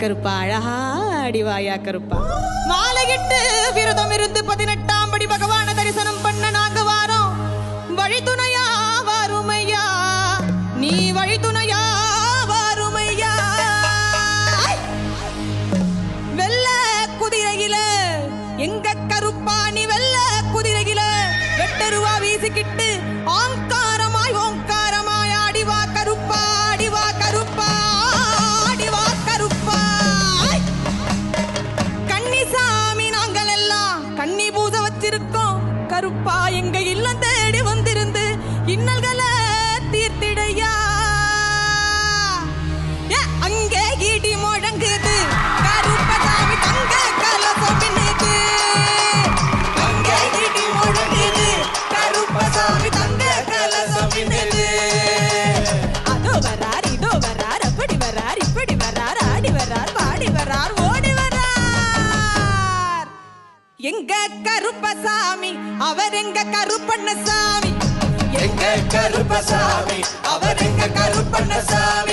கருப்பா அழகா அடிவாயா கருப்பா. மாலையிட்டு விரதம் இருந்து பதினெட்டாம் படி பகவான தரிசனம் பண்ண நாங்க வாரம். வழித்துணையா வருமையா. நீ வழித்துணை கருப்பண்ணசாமி. எங்க கருப்பசாமி? அவர் எங்க கருப்பண்ணசாமி?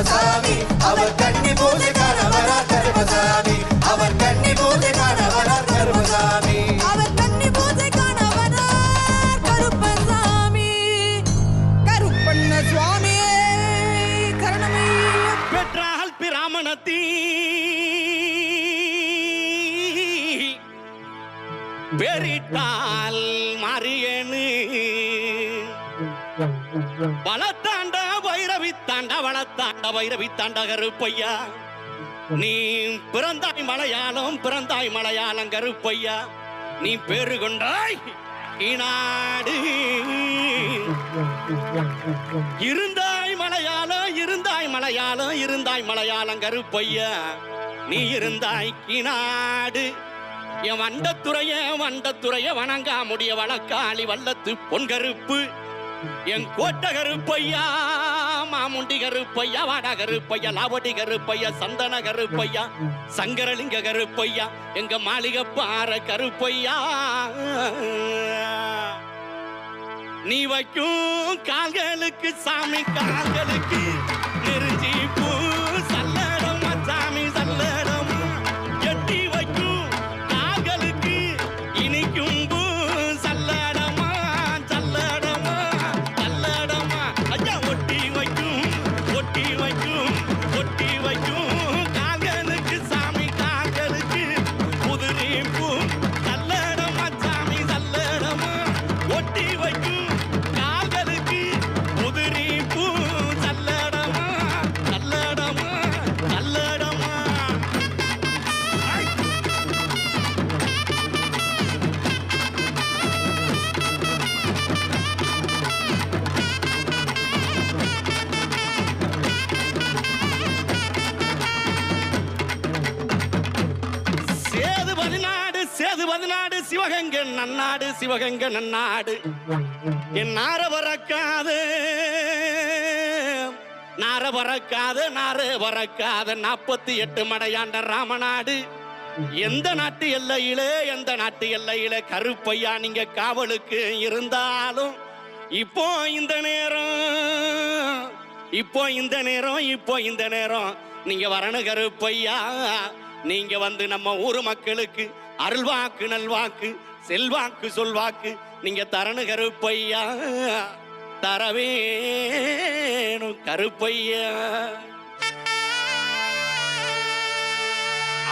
கருமசாமி அவர் கண்ணி பூஜை கணவரா கருமசாமி. அவர் கண்ணி பூஜை கணவரா கருமசாமி. அவர் கண்ணி பூஜை கணவரா கருப்பசாமி. கருப்பண்ண சுவாமியே கருணமைய. பெற்றால் பிராமணத்தீ. வெறிட்டால் மறியனு பல வளத்தாண்ட வைரவி தாண்டகரு பையா. நீ பிறந்தாய் மலையாளம் பிறந்தாய் மலையாளம் கருப்பையா நீ பேரு கொண்டாய் இனாடு இருந்தாய் மலையாளம் இருந்தாய் மலையாளம் இருந்தாய் மலையாளம் கருப்பையா நீ இருந்தாய் கிநாடு என் வண்டத்துறைய வண்டத்துறைய வணங்காமுடைய வழக்காளி வல்லத்து பொன்கருப்பு என் கோட்டகருப்பையா மாமுண்டி கருப்பையா வாடா கருப்பையா லாவடி கருப்பையா சந்தன கருப்பையா சங்கரலிங்க கருப்பையா எங்க மாளிகை பாற கருப்பையா. நீ வைக்கும் கால்களுக்கு சாமி கால்களுக்கு பதினாடு சேது பதினாடு சிவகங்கை நன்னாடு சிவகங்கை நன்னாடு. என் நார பறக்காது நார பறக்காது நார பறக்காது. நாற்பத்தி எட்டு மடையாண்ட ராமநாடு. எந்த நாட்டு எல்லையிலே எந்த நாட்டு எல்லையிலே கருப்பையா நீங்க காவலுக்கு இருந்தாலும் இப்போ இந்த நேரம் இப்போ இந்த நேரம் இப்போ இந்த நேரம். நீங்க வரணும் கருப்பையா. நீங்க வந்து நம்ம ஊர் மக்களுக்கு அருள்வாக்கு நல்வாக்கு செல்வாக்கு சொல்வாக்கு நீங்க தரணு கருப்பையா? தரவேணும் கருப்பையா?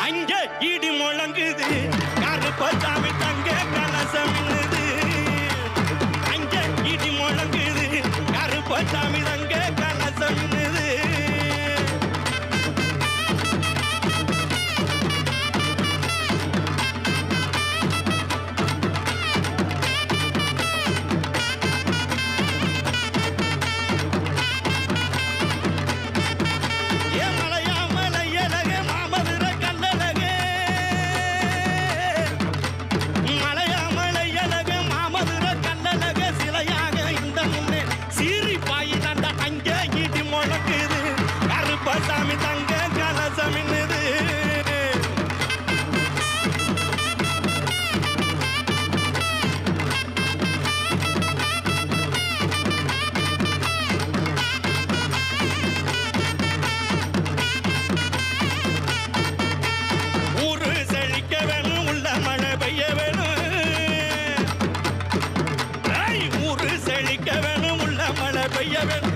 அங்க இடி முழங்குது கருப்பசாமி தங்க கலசம் அங்க இடி முழங்குது கருப்பசாமி தங்க அங்கே ஈட்டி முழக்குது. கருப்பசாமி தங்க கலசமின்னுது ஊரு செழிக்க வேணும் உள்ள மழை பெய்ய வேணும் ஊரு செழிக்க வேணும் உள்ள மழை பெய்ய வேணும்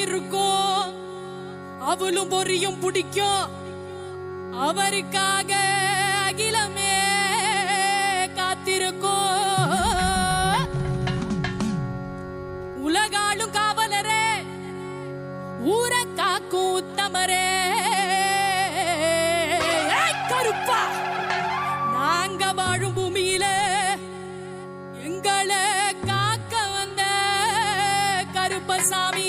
இருக்கும் அவளும் பொரியும் பிடிக்கும் அவருக்காக அகிலமே காத்திருக்கும் உலகாளும் காவலரே ஊர காக்கும் உத்தமரே. கருப்பா! நாங்க வாழும் பூமியில எங்களை காக்க வந்த கருப்பசாமி